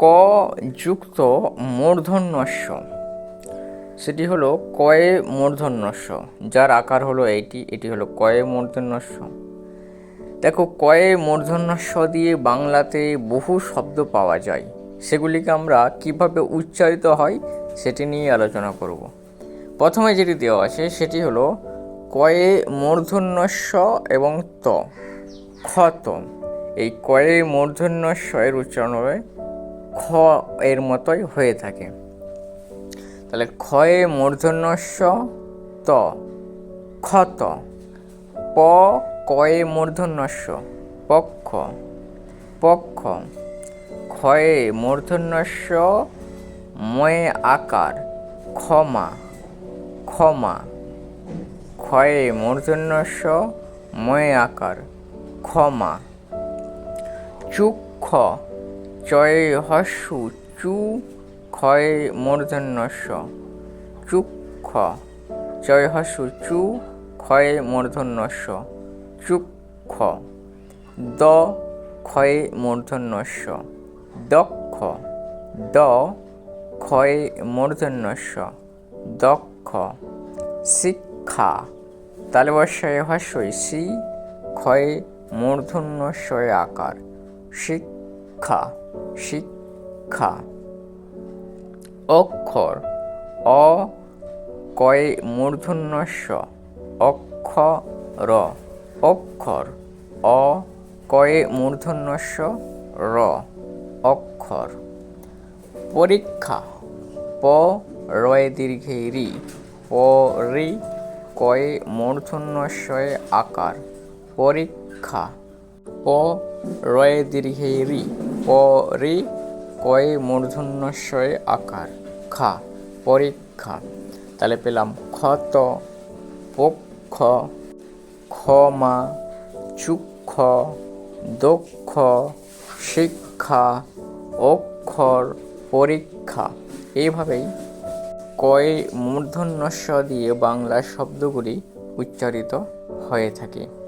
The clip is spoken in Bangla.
ক যুক্ত মূর্ধন্যস্য। সেটি হলো কয়ে মূর্ধন্যস্য, যার আকার হলো এইটি, এটি হলো কয়ে মূর্ধন্যস্য। দেখো, কয়ে মূর্ধন্যস্য দিয়ে বাংলাতে বহু শব্দ পাওয়া যায়। সেগুলিকে আমরা কীভাবে উচ্চারিত হয় সেটি নিয়ে আলোচনা করব। প্রথমে যেটি দেওয়া আছে সেটি হলো কয়ে মূর্ধন্যস্য এবং ত। ক্ষত এই কয়ে মূর্ধন্যস্য এর উচ্চারণ হবে খ এর মতোই হয়ে থাকে। তাহলে ক্ষয়ে মূর্ধন্যস্য ত। ক্ষত প কয়ে মূর্ধন্যস্য। পক্ষ। পক্ষ। ক্ষয়ে মূর্ধন্যস্য ময়ে আকার। ক্ষমা। ক্ষমা। ক্ষয়ে মূর্ধন্যস্য ময়ে আকার। ক্ষমা। চুক্ষ। চয়ে হস্যু, চু ক্ষয়ে মূর্ধন্যস্য চুক্ষ চয় হস্যু, চু ক্ষয়ে মূর্ধন্যস্য চুক্ষ দ ক্ষয়ে মূর্ধন্যস্য দক্ষ দ ক্ষয়ে মূর্ধন্যস্য দক্ষ শিক্ষা। তালে বর্ষায় হস্যই, সি ক্ষয়ে মূর্ধন্যস্বয় আকার। শিক্ষা। শিক্ষা শিক্ষা। অক্ষর অ, কয়ে মূর্ধন্যস্য। অক্ষর অক্ষর অ, কয়ে মূর্ধন্যস্য, র। অক্ষর পরীক্ষা প, রয়ে দীর্ঘে রি প কয়ে মূর্ধন্যস্বয়ে আকার। পরীক্ষা প, রয়ে দীর্ঘে রি প রি কয়ে মূর্ধন্যস্বয়ে আকার। খা, পরীক্ষা। তাহলে পেলাম ক্ষত পক্ষ ক্ষমা চুক্ষ, দক্ষ, শিক্ষা, অক্ষর, পরীক্ষা। এইভাবেই কয়ে মূর্ধন্যস্ব দিয়ে বাংলা শব্দগুলি উচ্চারিত হয়ে থাকে।